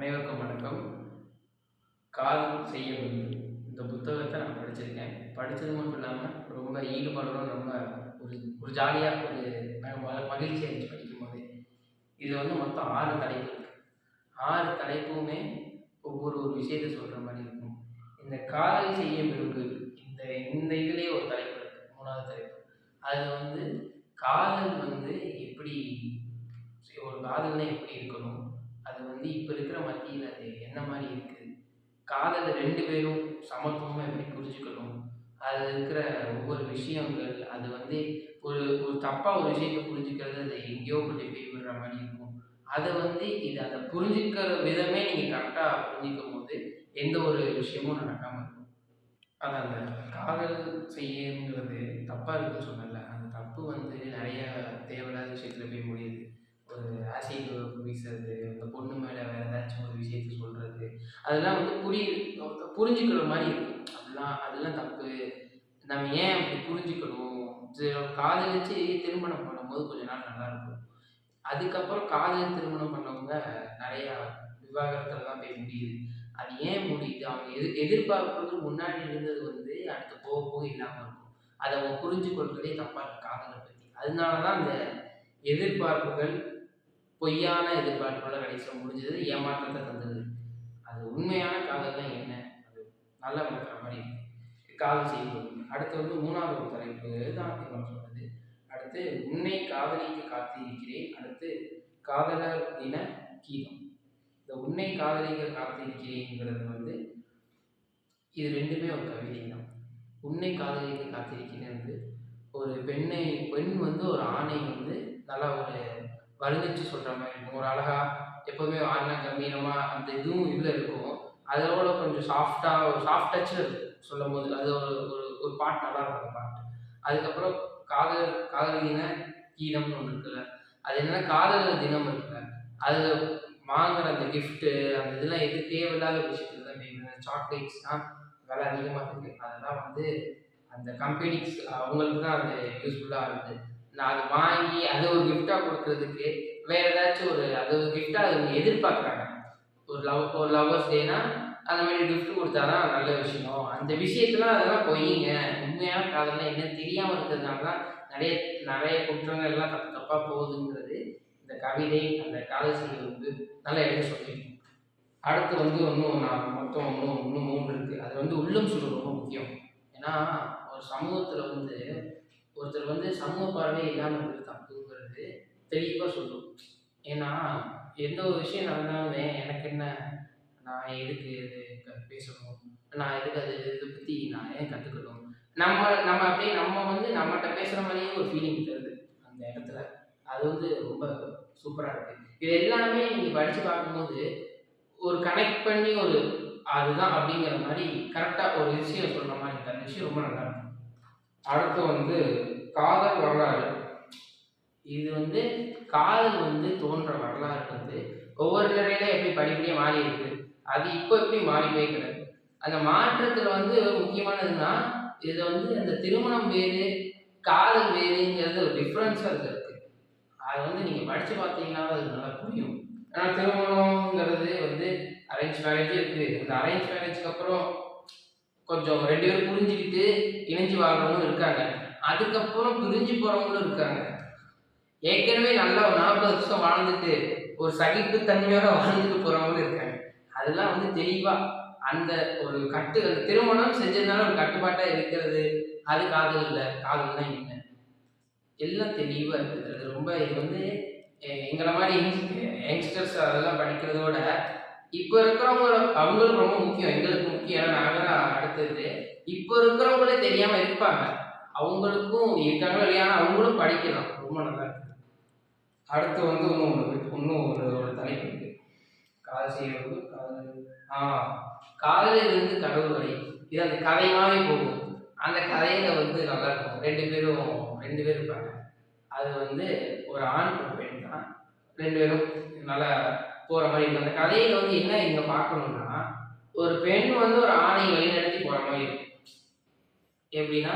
அனைவருக்கும் வணக்கம். காதல் செய்ய வேண்டும். இந்த புத்தகத்தை நான் படிச்சிருக்கேன். படித்தது மட்டும் இல்லாமல் ரொம்ப ஈடுபாடுடன் ரொம்ப ஒரு ஒரு ஜாலியாக ஒரு மகிழ்ச்சி மகிழ்ச்சியா இருந்துச்சு படிக்கும்போது. இது வந்து மொத்தம் ஆறு தலைப்பு இருக்குது ஆறு தலைப்புமே ஒவ்வொரு ஒரு விஷயத்தை சொல்கிற மாதிரி இருக்கும். இந்த காதல் செய்ய விரும்பு இந்த இந்த இதுலேயே ஒரு தலைப்பு இருக்குது மூணாவது தலைப்பு. அதில் வந்து காதல் வந்து எப்படி ஒரு காதல்னா எப்படி இருக்கணும்? வந்து இப்போ இருக்கிற மத்தியில் அது என்ன மாதிரி இருக்குது காதல் ரெண்டு பேரும் சமத்துவமாக எப்படி புரிஞ்சுக்கணும்? அதில் இருக்கிற ஒவ்வொரு விஷயங்கள் அது வந்து ஒரு ஒரு தப்பாக ஒரு விஷயத்தை புரிஞ்சுக்கிறது அது எங்கேயோ கொண்டு போய் விடுற மாதிரி இருக்கும். அதை வந்து இது அதை புரிஞ்சுக்கிற விதமே நீங்கள் கரெக்டாக புரிஞ்சிக்கும் போது எந்த ஒரு விஷயமும் நடக்காமல் இருக்கும். அதான் அந்த காதல் செய்யுங்கிறது தப்பாக இருக்குன்னு சொன்னல அந்த தப்பு வந்து நிறைய தேவையில்லாத விஷயத்தில் போய் முடியுது. ஒரு ஆசிட் வீசுறது அந்த பொண்ணு மேலே வேறு ஏதாச்சும் ஒரு விஷயத்த சொல்கிறது அதெல்லாம் வந்து புரிய புரிஞ்சுக்கிற மாதிரி இருக்கும். அதெல்லாம் அதெல்லாம் தப்பு. நம்ம ஏன் அப்படி புரிஞ்சுக்கணும்? காதலிச்சு திருமணம் பண்ணும்போது கொஞ்ச நாள் நல்லா இருக்கும் அதுக்கப்புறம் காதல் திருமணம் பண்ணவங்க நிறையா விவாகரத்தில் தான் போய் முடியுது. அது ஏன் முடியுது? அவங்க எதிர் எதிர்பார்ப்புகள் முன்னாடி இருந்தது வந்து அடுத்து போக போக இல்லாமல் இருக்கும். அதை அவங்க புரிஞ்சு கொள்றதே தப்பாக இருக்கு காதலை பற்றி அதனால தான் அந்த எதிர்பார்ப்புகள் பொய்யான எதிர்பார்ப்புகளை கடைசியில் முடிஞ்சது ஏமாற்றத்தை தந்தது. அது உண்மையான காதல் தான் என்ன? அது நல்லா கொடுக்குற மாதிரி காதல் செய்வது அடுத்து வந்து மூணாவது ஒரு தலைப்பு தான் இவன் சொன்னது அடுத்து உன்னை காதலிக்க காத்திருக்கிறேன். அடுத்து காதலர் தின கீதம். இந்த உன்னை காதலிக்க காத்திருக்கிறேங்கிறது வந்து இது ரெண்டுமே ஒரு கவிதை தான் உன்னை காதலிக்க காத்திருக்கிறேன் வந்து ஒரு பெண்ணை பெண் வந்து ஒரு ஆணை வந்து நல்லா ஒரு வர்ணிச்சு சொல்கிற மாதிரி இருக்கும். ஒரு அழகாக எப்போவுமே ஆடினா கம்பீரமாக அந்த இதுவும் இதில் இருக்கும். அதோட கொஞ்சம் சாஃப்டாக ஒரு சாஃப்ட் டச்சில் இருக்கும். சொல்லும் போது அது ஒரு ஒரு ஒரு பாட்டு நல்லா இருக்கும் அந்த பாட்டு அதுக்கப்புறம் காதல் காதல் தின கீதம்னு ஒன்று இருக்குல்ல. அது என்னன்னா காதலர் தினம் இருக்குல்ல. அதில் வாங்குற அந்த கிஃப்ட்டு அந்த இதெல்லாம் எது தேவையில்லாத விஷயத்துல தான் போய் சாக்லேட்ஸ்லாம் விலை அதிகமாக இருக்குது அதெல்லாம் வந்து அந்த கம்பெனிஸ் அவங்களுக்கு தான் அது யூஸ்ஃபுல்லாக இருக்குது நான் அது வாங்கி அதை ஒரு கிஃப்டாக கொடுக்கறதுக்கு வேற ஏதாச்சும் ஒரு அது ஒரு கிஃப்டாக அது அவங்க எதிர்பார்க்குறாங்க. ஒரு லவ் ஒரு லவ்வர்ஸ் டேனா அந்த மாதிரி கிஃப்ட் கொடுத்தா தான் நல்ல விஷயம். அந்த விஷயத்தெல்லாம் அதெல்லாம் பொய்யுங்க உண்மையான காதல்னா என்ன தெரியாமல் இருக்கிறதுனால தான் நிறைய நிறைய குற்றங்கள் எல்லாம் தப்பு தப்பாக போகுதுங்கிறது இந்த கவிதை அந்த காதல் செய்தி வந்து நல்லா எடுத்து சொல்லியிருக்கோம் அடுத்து வந்து ஒன்றும் நான் மொத்தம் ஒன்றும் இன்னும் மூணு இருக்குது அது வந்து உள்ளம் சொல்றது ரொம்ப முக்கியம். ஏன்னா ஒரு சமூகத்தில் வந்து ஒருத்தர் வந்து சமூக பார்வை இல்லாமல் இருக்கிறது தப்புங்கிறது தெளிவாக சொல்லும். ஏன்னா எந்த ஒரு விஷயம் நடந்தாலுமே எனக்கு என்ன நான் எதுக்கு இது பேசணும்? நான் எதுக்கு அது இதை பற்றி நான் ஏன் கற்றுக்கணும் நம்ம நம்ம அப்படியே நம்ம வந்து நம்மகிட்ட பேசுகிற மாதிரியே ஒரு ஃபீலிங் தருது அந்த இடத்துல. அது வந்து ரொம்ப சூப்பராக இருக்குது இது எல்லாமே நீங்கள் படித்து பார்க்கும்போது ஒரு கனெக்ட் பண்ணி ஒரு அதுதான் அப்படிங்கிற மாதிரி கரெக்டாக ஒரு விஷயம் சொல்கிற மாதிரி இருக்கு அந்த விஷயம் ரொம்ப நல்லா இருக்கும் அடுத்து வந்து காதல் வரலாறு. இது வந்து காதல் வந்து தோன்ற வரலாறு வந்து ஒவ்வொரு நிலையில எப்படி படிப்படியாக மாறி இருக்கு அது இப்போ எப்படி மாறி போய் கிடக்கு. அந்த மாற்றத்தில் வந்து முக்கியமானதுன்னா இது வந்து அந்த திருமணம் வேறு காதல் வேறுங்கிறது ஒரு டிஃப்ரென்ஸாக இருக்கு அது வந்து நீங்கள் படித்து பார்த்தீங்கன்னா அது நல்லா புரியும். ஆனால் திருமணங்கிறது வந்து அரேஞ்ச் மேரேஜ் இருக்குது அந்த அரேஞ்ச் மேரேஜ்க்கு அப்புறம் கொஞ்சம் ரெண்டு பேரும் புரிஞ்சுக்கிட்டு இணைஞ்சு வாழ்றவங்களும் இருக்காங்க. அதுக்கப்புறம் பிரிஞ்சு போகிறவங்களும் இருக்காங்க. ஏற்கனவே நல்லா ஒரு நாற்பது வருஷம் வாழ்ந்துட்டு ஒரு சகிப்புத்தன்மையோட வாழ்ந்துட்டு போகிறவங்களும் இருக்காங்க. அதெல்லாம் வந்து தெளிவாக அந்த ஒரு கட்டு அந்த திருமணம் செஞ்சதுனால ஒரு கட்டுப்பாட்டாக இருக்கிறது அது காதல் இல்லை காதல்னா என்ன? எல்லாம் தெளிவாக இருக்குது. அது ரொம்ப இது வந்து எங்களை மாதிரி யங்ஸ்டர்ஸ் அதெல்லாம் படிக்கிறதோட இப்போ இருக்கிறவங்க அவங்களுக்கு ரொம்ப முக்கியம் எங்களுக்கு முக்கியம். ஏன்னா நாங்கள் தான் அடுத்தது. இப்போ இருக்கிறவங்களே தெரியாமல் இருப்பாங்க. அவங்களுக்கும் இருக்காங்களோ இல்லையா? அவங்களும் படிக்கலாம். ரொம்ப நல்லா இருக்கு அடுத்து வந்து இன்னும் ஒரு இன்னும் ஒரு ஒரு தலைப்பு இருக்கு. காதல் செய்வது காதல். ஆ காதலிலிருந்து கடவுள் வரை இது அந்த கதை மாதிரி போகும். அந்த கதையில வந்து நல்லா இருக்கும். ரெண்டு பேரும் ரெண்டு பேர் இருப்பாங்க. அது வந்து ஒரு ஆண் ஒரு பெண் தான். ரெண்டு பேரும் நல்லா போற மாதிரி இருக்கும். அந்த கதையில வந்து என்ன இங்க பார்க்கணும்னா ஒரு பெண் வந்து ஒரு ஆணை வழிநடத்தி போற மாதிரி இருக்கும். எப்படின்னா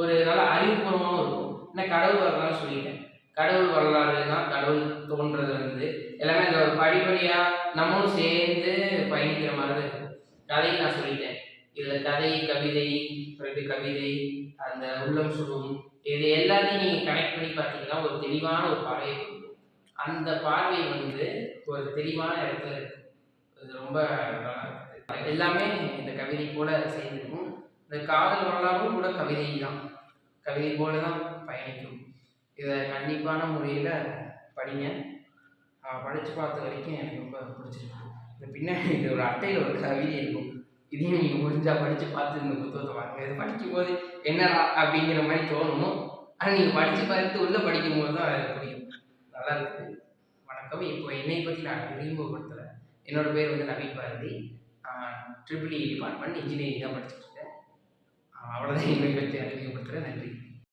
ஒரு நல்ல அறிவுபூர்வமாகவும் இருக்கும். என்ன கடவுள் வரலாறு சொல்லிட்டேன். கடவுள் வரலாறுனா கடவுள் தோன்றதுலேருந்து எல்லாமே அந்த படிப்படியாக நம்மளும் சேர்ந்து பயணிக்கிற மாதிரி தான் இருக்கும். கதையை நான் சொல்லிட்டேன். இதில் கதை கவிதை ரெண்டு கவிதை அந்த உள்ளம் சுடும் இது எல்லாத்தையும் நீங்கள் கனெக்ட் பண்ணி பார்த்தீங்கன்னா ஒரு தெளிவான ஒரு பார்வை இருக்கும் அந்த பார்வை வந்து ஒரு தெளிவான இடத்துல இருக்கும். இது ரொம்ப நல்லா இருக்குது. எல்லாமே இந்த கவிதை போல சேர்ந்துருக்கும் இந்த காதல் வரலாறும் கூட கவிதை தான் கவிதை போல தான் பயணிக்கும். இதை கண்டிப்பான முறையில் படிங்க. படித்து பார்த்த வரைக்கும் எனக்கு ரொம்ப பிடிச்சிருக்கு. இந்த பின்னாடி இது ஒரு அட்டையில் ஒரு கவிதை இருக்கும். இதையும் நீங்கள் முடிஞ்சால் படித்து பார்த்து இந்த புத்தகத்தை வாங்க. இது படிக்கும்போது என்னடா அப்படிங்கிற மாதிரி தோணும் ஆனால் நீங்கள் படித்து பார்த்து உள்ளே படிக்கும்போது தான் அது புரியும். நல்லா இருக்குது. வணக்கம். இப்போ என்னை பற்றி நான் அறிமுகப்படுத்தலை என்னோடய பேர் வந்து Naveen Bharathi. Triple E department engineering தான் படிச்சுட்டு அவ்வளோதான் என்னை பற்றி அறிமுகப்படுத்துகிறேன் நன்றி.